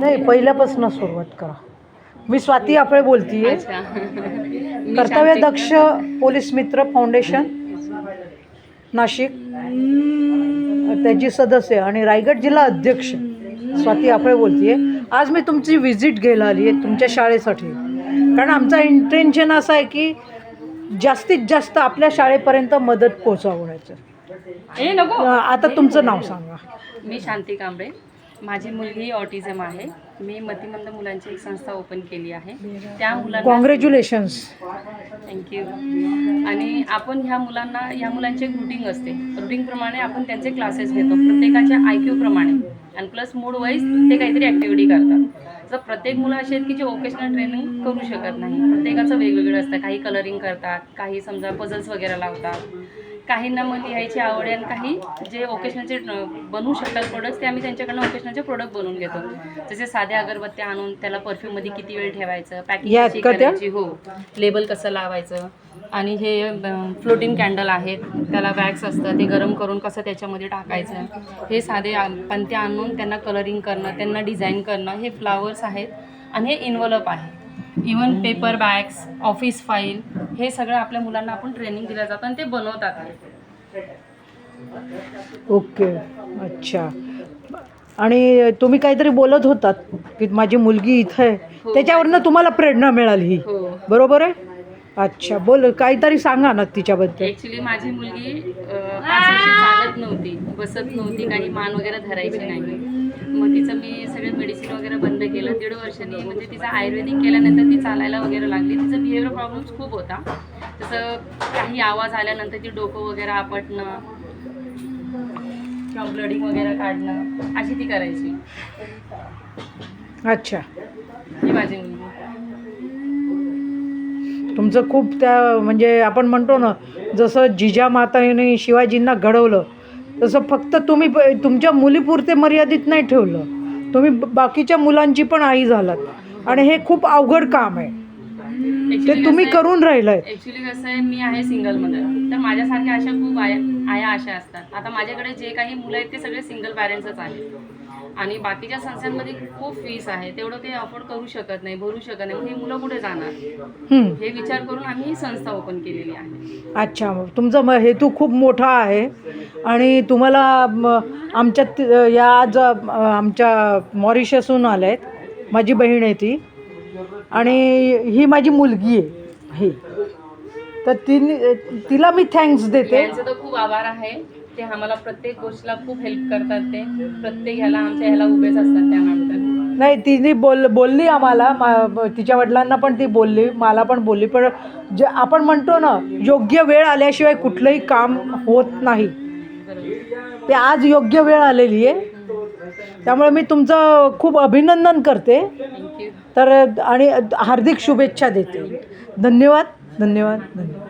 नाही पहिल्यापासून सुरुवात करा. मी स्वाती आपळे बोलतीये. कर्तव्य दक्ष पोलीस मित्र फाउंडेशन नाशिक. त्याची सदस्य आणि रायगड जिल्हा अध्यक्ष स्वाती आपळे बोलतीये. आज मी तुमची व्हिजिट घ्यायला आली आहे तुमच्या शाळेसाठी. कारण आमचा इंटेन्शन असं आहे की जास्तीत जास्त आपल्या शाळेपर्यंत मदत पोहोचवण्याचं आता तुमचं नाव सांगा. मी शांती कांबळे. माझी मुलगी ऑटिझम आहे. मी मतिमंद मुलांची एक संस्था ओपन केली आहे. त्या मुलांना कॉंग्रॅच्युलेशन्स थँक्यू आणि आपण ह्या मुलांना ह्या मुलांची एक रुटीन असते. रुटीनप्रमाणे आपण त्यांचे क्लासेस घेतो. प्रत्येकाच्या आय क्यूप्रमाणे आणि प्लस मूड वाईज ते काहीतरी ॲक्टिव्हिटी करतात. तर प्रत्येक मुलं असे आहेत की जे वोकेशनल ट्रेनिंग करू शकत नाही. प्रत्येकाचं वेगवेगळं असतं. काही कलरिंग करतात काही समजा पझल्स वगैरे लावतात. काहींना मग लिहायची आवड आहे आणि काही जे ओकेशनलचे बनवू शकतात प्रोडक्ट्स ते आम्ही त्यांच्याकडनं ओकेशनलचे प्रोडक्ट बनवून घेतो. जसे साध्या अगरबत्त्या आणून त्याला परफ्यूममध्ये किती वेळ ठेवायचं पॅकिंग? करायची हो. लेबल कसं लावायचं आणि हे फ्लोटिंग कॅन्डल आहेत त्याला वॅक्स असतं ते गरम करून कसं त्याच्यामध्ये टाकायचं हे साधे आ- पणते आणून त्यांना कलरिंग करणं त्यांना डिझाईन करणं हे फ्लावर्स आहेत आणि हे इन्व्हलप आहे. Even paper bags office file हे सगळं आपल्या मुलांना आपण ट्रेनिंग दिलं जातं आणि ते बनवतात. ओके अच्छा. आणि तुम्ही काहीतरी बोलत होतात की माझी मुलगी इथं आहे. हो. त्याच्यावरनं तुम्हाला प्रेरणा मिळाली. ही हो. बरोबर आहे? अच्छा बोल काहीतरी सांगा ना तिच्याबद्दल. ॲक्च्युली माझी मुलगी अं, पाच वर्ष चालत नव्हती बसत नव्हती काही मान वगैरे धरायची नाही. मग तिचं मी सगळे मेडिसिन वगैरे बंद केलं दीड वर्षांनी. म्हणजे तिचं आयुर्वेदिक केल्यानंतर ती चालायला वगैरे लागली. तिचं बिहेवियर प्रॉब्लेम्स खूप होता. जसं काही आवाज आल्यानंतर ती डोकं वगैरे आपटणं किंवा ब्लडिंग वगैरे काढणं अशी ती करायची. अच्छा. ही माझी मुलगी. तुमचं खूप त्या म्हणजे आपण म्हणतो ना जसं जिजामाताने शिवाजींना घडवलं तसं फक्त तुम्ही तुमच्या मुलीपुरते मर्यादित नाही ठेवलं. तुम्ही बाकीच्या मुलांची पण आई झालात. आणि हे खूप अवघड काम आहे. ते तुम्ही करून राहिलंय. ॲक्च्युली कसं आहे मी आहे सिंगल मदर तर माझ्यासारख्या अशा खूप आया आया अशा असतात. आता माझ्याकडे जे काही मुलं आहेत ते सगळे सिंगल पॅरेंट्सच आहेत. आणि बाकीच्या संस्थांमध्ये खूप फीस आहे. तेवढं ते अफोर्ड करू शकत नाही भरू शकत नाही. मग ही मुलं कुठे जाणार? हं. विचार करून आम्ही ही संस्था ओपन केलेली आहे. अच्छा तुमचा म हेतू खूप मोठा आहे. आणि तुम्हाला म, आमच्या ति- या आज अ, आमच्या मॉरिशसून आल्या आहेत माझी बहीण आहे ती. आणि ही माझी मुलगी आहे ही. तर तिने तिला मी थँक्स देते. तर खूप आभार आहे. ते आम्हाला प्रत्येक गोष्टीला खूप हेल्प करतात ते. प्रत्येक ह्याला आमच्या ह्याला उभेच असतात त्या मॅम तर नाही तिने बोल बोलली आम्हाला मा तिच्या वडिलांना पण ती बोलली मला पण बोलली पण जे आपण म्हणतो ना योग्य वेळ आल्याशिवाय कुठलंही काम होत नाही. ते आज योग्य वेळ आलेली आहे. त्यामुळे मी तुमचं खूप अभिनंदन करते. थँक्यू तर आणि हार्दिक शुभेच्छा देते. धन्यवाद धन्यवाद धन्यवाद.